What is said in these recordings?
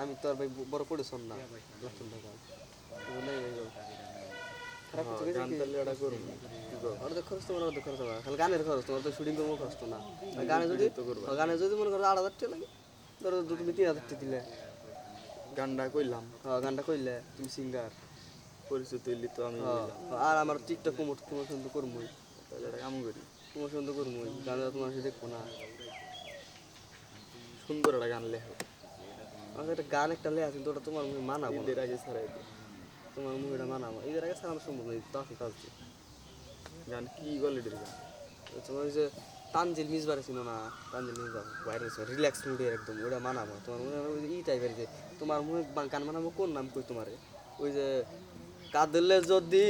আমি তো আর ভাই বড় পরিশ্রম না লক্ষণ টাকা এগুলো এই গো। খারাপ কিছু গেছে কি? অর্ধেক খরচ তোমার অর্ধেক খরচ আমার খালি গানের খরচ তোমার তো শুটিং করব খরচ তো না। আর গানে যদি গানে যদি মনে করো আট হাজার টাকা লাগে ধরো তুমি তিন হাজার টাকা দিলে। গানটা কইলাম। হ্যাঁ, গানটা করলে তুমি সিঙ্গার পরিচিত হইলি তো আমি আর আমার টিকটক কুমোর প্রমোশন তো করবোই। তাহলে কাম করি। প্রমোশন তো করবোই। গানে তোমার দেখব না। সুন্দর একটা গান লেখো। আমাকে একটা গান একটা লেখা কিন্তু ওটা তোমার মুখে মানাবো। ঈদের আগে ছাড়াই তোমার মুভিটা মানাবো এদের আগে সারানো সম্ভব নেই তাকে কাজ গান কি কোয়ালিটির গান? তোমার ওই যে তানজিল মিসবার ছিল না? তানজিল মিসবার ভাইরাল ছিল রিল্যাক্স মুডের একদম ওটা মানাবো তোমার মনে হয় ই টাইপের যে তোমার মুখে গান মানাবো কোন নাম কই তোমারে? ওই যে কাঁদলে যদি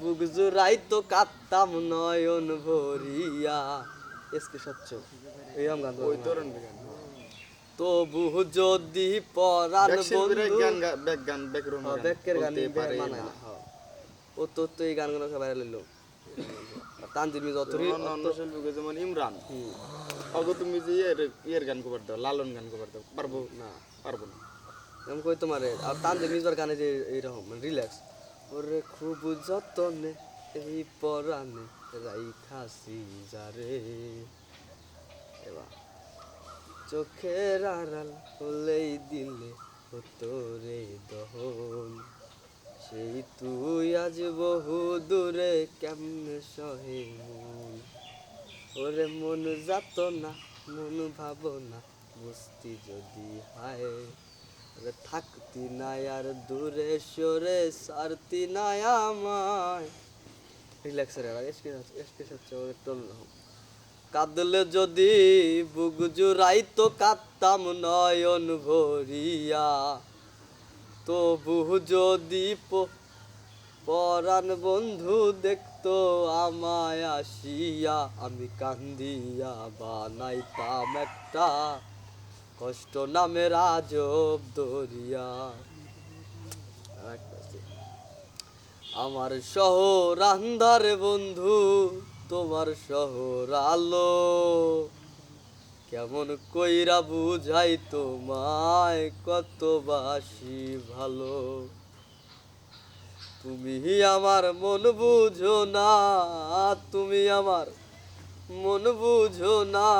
বুক জুড়াই তো কাঁদতাম নয়ন ভরিয়া। এসকে স্বচ্ছ এইরকম গান ওই তরুণ গান। তবু যদি পরাণ বন্ধু গান হ্যাঁ, ব্যাকের গান পারে মানায় না। হ্যাঁ। ও তো তো এই গানগুলো সবাই লইলো। তানজিল মিস অত অন্য শিল্পীকে যেমন ইমরান। অগো তুমি যে ইয়ের ইয়ের গান কবার দাও লালন গান কবার দাও পারব? না। পারব না। আমি কই তোমারে আর তানজিল মিসবার গানে যে এইরকম রিল্যাক্স ওরে খুব যতনে এই পরানে রাইখাসি যারে এবার চোখের আড়াল হলেই দিলে হতো রে দহন। সেই তুই আজ বহু দূরে কেমনে সহে মন? ওরে মন যাত না, মন ভাবনা বুঝতি যদি হায়। ওরে থাকতি না আর দূরে সরে, সারতি না আমায়। রিল্যাক্সের এসকে এসকে হচ্ছে ওদের টোল কাঁদলে যদি, বুক জুড়াই তো কাঁদতাম নয়ন ভরিয়া তবু যদি পরাণ বন্ধু দেখতো আমায় আসিয়া, আমি কান্দিয়া বানাইতাম একটা কষ্ট নামের আজব দরিয়া। আমার শহর আন্ধারে বন্ধু তোমার শহর আলো। কেমন কইরা বুঝাই তোমায় কত বাসি ভালো। তুমি আমার মন বুঝো না, তুমি আমার মন বুঝো না।